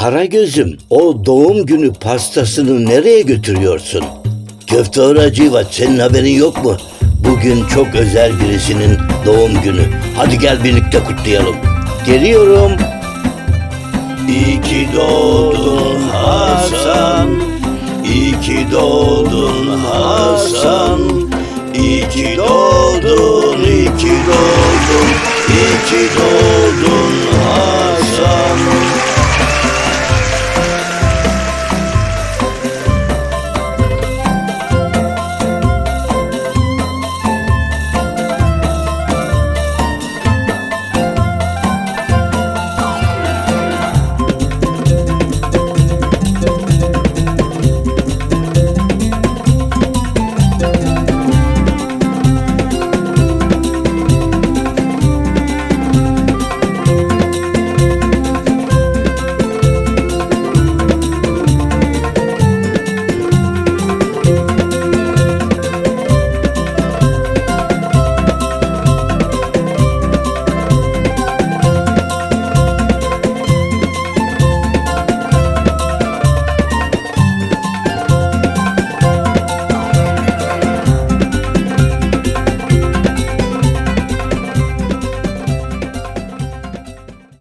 Karagöz'üm o doğum günü pastasını nereye götürüyorsun? Köfte Hacivat senin haberin yok mu? Bugün çok özel birisinin doğum günü. Hadi gel birlikte kutlayalım. Geliyorum. İyi ki doğdun Hasan. İyi ki doğdun Hasan. İyi ki doğdun, iyi ki doğdun, iyi ki doğdun